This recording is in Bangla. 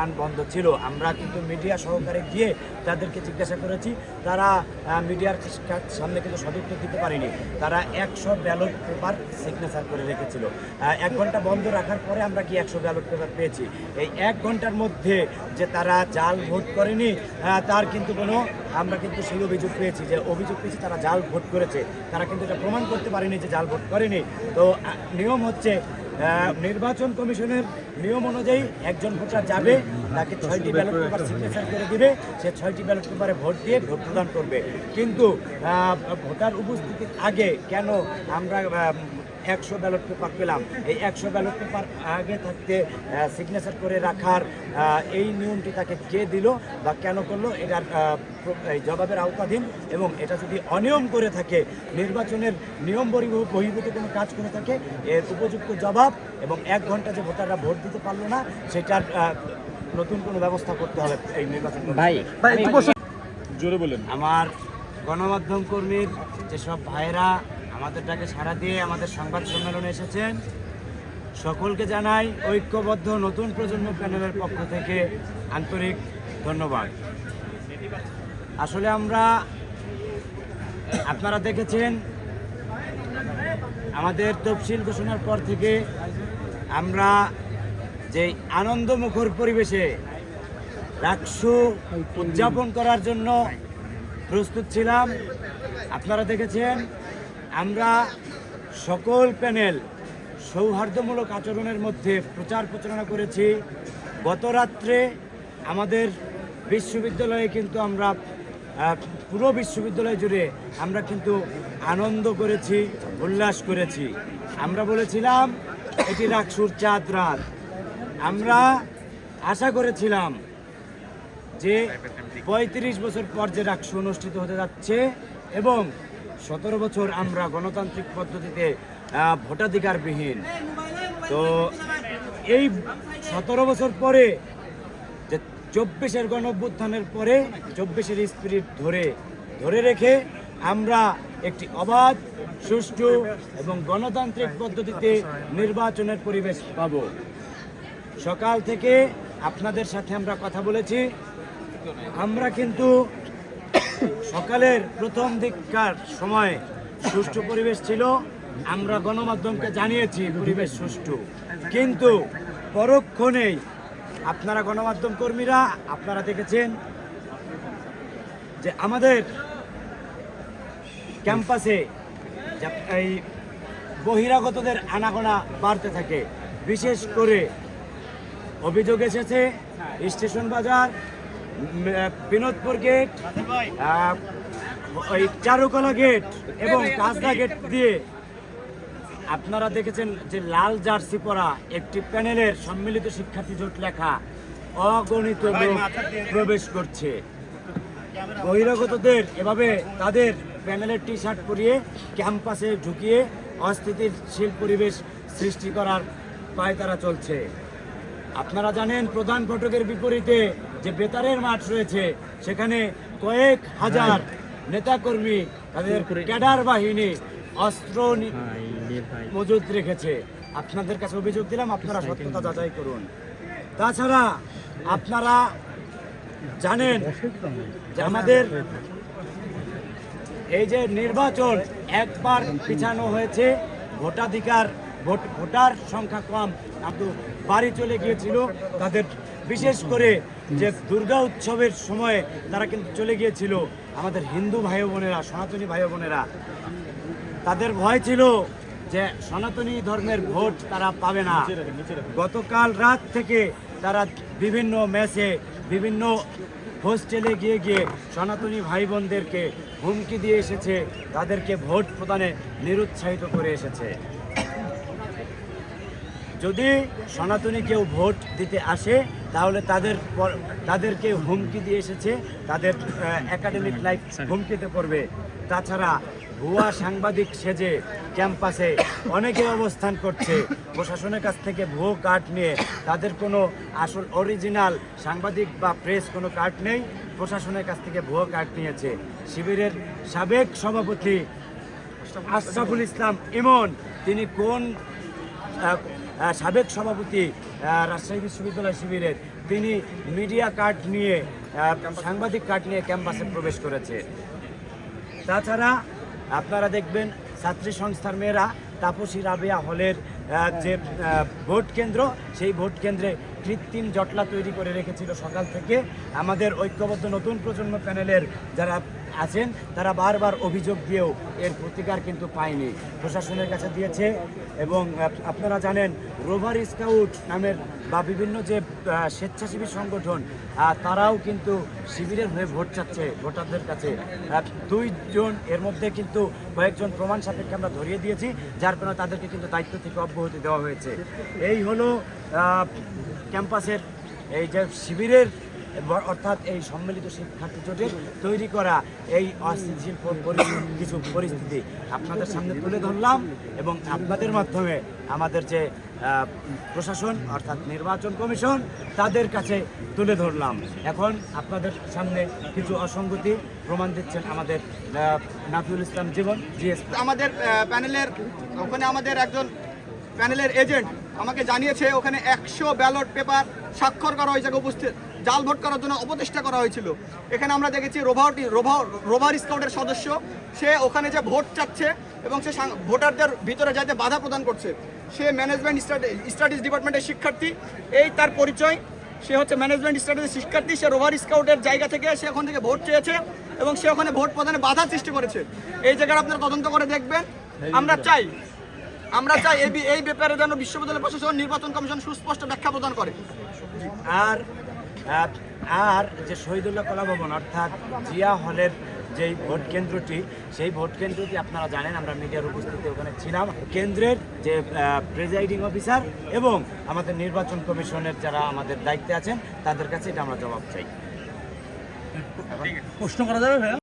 দান বন্ধ ছিল। আমরা কিন্তু মিডিয়া সহকারে গিয়ে তাদেরকে জিজ্ঞাসা করেছি, তারা মিডিয়ার সামনে কিন্তু সদুত্তর দিতে পারেনি। তারা একশো ব্যালট পেপার সিগনেচার করে রেখেছিল। এক ঘণ্টা বন্ধ রাখার পরে আমরা কি একশো ব্যালট পেপার পেয়েছি। এই এক ঘণ্টার মধ্যে যে তারা জাল ভোট করেনি তার কিন্তু কোনো, আমরা কিন্তু সেই অভিযোগ পেয়েছি যে অভিযোগ পেয়েছি তারা জাল ভোট করেছে। তারা কিন্তু এটা প্রমাণ করতে পারেনি যে জাল ভোট করেনি। তো নিয়ম হচ্ছে নির্বাচন কমিশনের নিয়ম অনুযায়ী একজন ভোটার যাবে, তাকে ছয়টি ব্যালট পেপার সিগনেচার করে দিবে, সে ছয়টি ব্যালট পেপারে ভোট দিয়ে ভোট প্রদান করবে। কিন্তু ভোটার উপস্থিতির আগে কেন আমরা একশো ব্যালট পেপার পেলাম। এই একশো ব্যালট পেপার আগে থাকতে সিগনেচার করে রাখার এই নিয়মটি তাকে কে দিল বা কেন করল এটার জবাবের আওতাধীন এবং এটা যদি অনিয়ম করে থাকে নির্বাচনের নিয়ম বহির্ভূ- বহির্ভূত কোনো কাজ করে থাকে এর উপযুক্ত জবাব এবং এক ঘণ্টা যে ভোটাররা ভোট দিতে পারল না সেটার নতুন কোনো ব্যবস্থা করতে হবে এই নির্বাচন ভাই জোরে বলেন। আমার গণমাধ্যম কর্মীর যেসব ভাইরা আমাদের ডাকে সাড়া দিয়ে আমাদের সংবাদ সম্মেলনে এসেছেন। সকলকে জানাই ঐক্যবদ্ধ নতুন প্রজন্ম প্যানেলের পক্ষ থেকে আন্তরিক ধন্যবাদ। আসলে আমরা, আপনারা দেখেছেন, আমাদের তফসিল ঘোষণার পর থেকে আমরা যে আনন্দমুখর পরিবেশে রাকসু উদযাপন করার জন্য প্রস্তুত ছিলাম। আপনারা দেখেছেন আমরা সকল প্যানেল সৌহার্দ্যমূলক আচরণের মধ্যে প্রচার প্রচারণা করেছি। গত রাত্রে আমাদের বিশ্ববিদ্যালয়ে কিন্তু আমরা পুরো বিশ্ববিদ্যালয় জুড়ে আমরা কিন্তু আনন্দ করেছি, উল্লাস করেছি। আমরা বলেছিলাম, এটি রাকসুর চাঁদ রাত। আমরা আশা করেছিলাম যে পঁয়ত্রিশ বছর পর যে রাকসু অনুষ্ঠিত হতে যাচ্ছে এবং সতেরো বছর আমরা গণতান্ত্রিক পদ্ধতিতে ভোটাধিকারবিহীন। তো এই সতেরো বছর পরে, যে চব্বিশের গণ অভ্যুত্থানের পরে, চব্বিশের স্পিরিট ধরে ধরে রেখে আমরা একটি অবাধ, সুষ্ঠু এবং গণতান্ত্রিক পদ্ধতিতে নির্বাচনের পরিবেশ পাব। সকাল থেকে আপনাদের সাথে আমরা কথা বলেছি। আমরা কিন্তু সকালের প্রথম দিককার সময় সুষ্ঠু পরিবেশ ছিল। আমরা গণমাধ্যমকে জানিয়েছি পরিবেশ সুষ্ঠু। কিন্তু পরক্ষণেই আপনারা গণমাধ্যম কর্মীরা, আপনারা দেখেছেন যে আমাদের ক্যাম্পাসে এই বহিরাগতদের আনাগোনা বাড়তে থাকে। বিশেষ করে অভিযোগ এসেছে, স্টেশন বাজার বিনোদপুর গেট ওই চারুকলা গেট এবং কাজদা গেট দিয়ে আপনারা দেখেছেন যে লাল জার্সি পরা একটি প্যানেলের সম্মিলিত শিক্ষার্থী জোট লেখা অগণিত লোক প্রবেশ করছে। বহিরাগতদের এভাবে তাদের প্যানেলের টি শার্ট পরিয়ে ক্যাম্পাসে ঢুকিয়ে অস্থিতিশীল পরিবেশ সৃষ্টি করার পায় তারা চলছে। আপনারা জানেন প্রধান ফটকের বিপরীতে যে বেতারের মাঠ রয়েছে সেখানে কয়েক হাজার নেতাকর্মী তাদের ক্যাডার বাহিনী অস্ত্র মজুদ রেখেছে। আপনাদের কাছে অভিযোগ দিলাম আপনারা সত্যতা যাচাই করুন। তাছাড়া আপনারা জানেন যে আমাদের এই যে নির্বাচন একবার পিছানো হয়েছে ভোটাধিকার ভোট ভোটার সংখ্যা কম। কিন্তু বাড়ি চলে গিয়েছিল তাদের বিশেষ করে যে দুর্গা উৎসবের সময়ে তারা কিন্তু চলে গিয়েছিল আমাদের হিন্দু ভাই বোনেরা সনাতনী ভাই বোনেরা। তাদের ভয় ছিল যে সনাতনী ধর্মের ভোট তারা পাবে না। গতকাল রাত থেকে তারা বিভিন্ন ম্যাচে বিভিন্ন হোস্টেলে গিয়ে গিয়ে সনাতনী ভাই বোনদেরকে হুমকি দিয়ে এসেছে তাদেরকে ভোট প্রদানে নিরুৎসাহিত করে এসেছে। যদি সনাতনী কেউ ভোট দিতে আসে তাহলে তাদের তাদেরকে হুমকি দিয়ে এসেছে তাদের একাডেমিক লাইফ হুমকিতে পড়বে। তাছাড়া ভুয়া সাংবাদিক সেজে ক্যাম্পাসে অনেকে অবস্থান করছে। প্রশাসনের কাছ থেকে ভুয়ো কার্ড নিয়ে তাদের কোনো আসল অরিজিনাল সাংবাদিক বা প্রেস কোনো কার্ড নেই। প্রশাসনের কাছ থেকে ভুয়ো কার্ড নিয়েছে। শিবিরের সাবেক সভাপতি আশরাফুল ইসলাম ইমন তিনি কোন সাবেক সভাপতি রাজশাহী বিশ্ববিদ্যালয় শিবিরের তিনি মিডিয়া কার্ড নিয়ে সাংবাদিক কার্ড নিয়ে ক্যাম্পাসে প্রবেশ করেছে। তাছাড়া আপনারা দেখবেন ছাত্রী সংস্থার মেয়েরা তাপসী রাবেয়া হলের যে ভোট কেন্দ্র, সেই ভোট কেন্দ্রে কৃত্রিম জটলা তৈরি করে রেখেছিল সকাল থেকে। আমাদের ঐক্যবদ্ধ নতুন প্রজন্ম প্যানেলের যারা আছেন, তারা বারবার অভিযোগ দিয়েও এর প্রতিকার কিন্তু পায়নি। প্রশাসনের কাছে দিয়েছে এবং আপনারা জানেন রোভার স্কাউট নামের বা বিভিন্ন যে স্বেচ্ছাসেবী সংগঠন তারাও কিন্তু শিবিরের হয়ে ভোট চাচ্ছে ভোটারদের কাছে। দুইজন এর মধ্যে কিন্তু কয়েকজন প্রমাণ সাপেক্ষে আমরা ধরিয়ে দিয়েছি, যার কারণে তাদেরকে কিন্তু দায়িত্ব থেকে অব্যাহতি দেওয়া হয়েছে। এই হলো ক্যাম্পাসের এই যে শিবিরের অর্থাৎ এই সম্মিলিত শিক্ষার্থী জোটের তৈরি করা এই অস্থিতিশীল কিছু পরিস্থিতি আপনাদের সামনে তুলে ধরলাম এবং আপনাদের মাধ্যমে আমাদের যে প্রশাসন অর্থাৎ নির্বাচন কমিশন, তাদের কাছে তুলে ধরলাম। এখন আপনাদের সামনে কিছু অসঙ্গতি প্রমাণ দিচ্ছেন আমাদের নাফিউল ইসলাম জীবন, জিএস আমাদের প্যানেলের, ওখানে আমাদের একজন প্যানেলের এজেন্ট আমাকে জানিয়েছে, ওখানে একশো ব্যালট পেপার স্বাক্ষর করা হয়েছে, উপস্থিত। জাল ভোট করার জন্য অপচেষ্টা করা হয়েছিল। এখানে আমরা দেখেছি রোভারটি রোভার রোভার স্কাউটের সদস্য, সে ওখানে যে ভোট চাচ্ছে এবং সে ভোটারদের ভিতরে যাতে বাধা প্রদান করছে। সে ম্যানেজমেন্ট স্টাডিজ ডিপার্টমেন্টের শিক্ষার্থী, এই তার পরিচয়, সে হচ্ছে ম্যানেজমেন্ট স্টাডিজের শিক্ষার্থী, সে রোভার স্কাউটের জায়গা থেকে সে ওখান থেকে ভোট চেয়েছে এবং সে ওখানে ভোট প্রদানে বাধা সৃষ্টি করেছে। এই জায়গাটা আপনারা তদন্ত করে দেখবেন। আমরা চাই আমরা চাই এই ব্যাপারে যেন বিশ্ববিদ্যালয় প্রশাসন, নির্বাচন কমিশন সুস্পষ্ট ব্যাখ্যা প্রদান করে। আর আর যে শহীদুল্লাহ কলা ভবন, অর্থাৎ জিয়া হলের যেই ভোট কেন্দ্রটি, সেই ভোট কেন্দ্রটি আপনারা জানেন, আমরা মিডিয়ার উপস্থিতি ওখানে ছিলাম। কেন্দ্রের যে প্রেজাইডিং অফিসার এবং আমাদের নির্বাচন কমিশনের যারা আমাদের দায়িত্বে আছেন, তাদের কাছে এটা আমরা জবাব চাই। প্রশ্ন করা যাবে